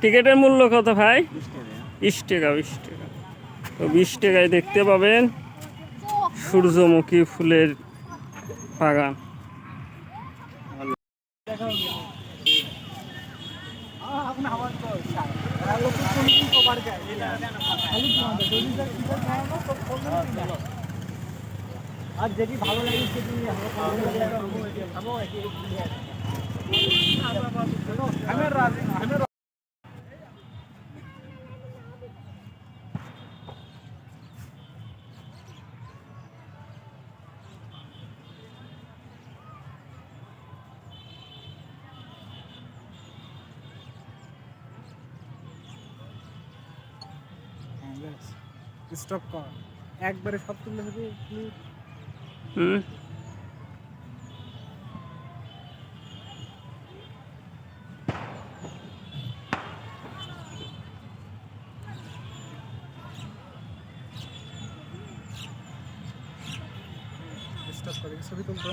টিকিটের মূল্য কত ভাই? বিশ টাকা বিশ টাকা। তো বিশ টাকায় দেখতে পাবেন সূর্যমুখী ফুলের বাগান। আর যেটি ভালো লাগে সেটি স্টপ কর একবারে সব তুললে হবে তুমি হুম স্টপ করে ছবি তুলতো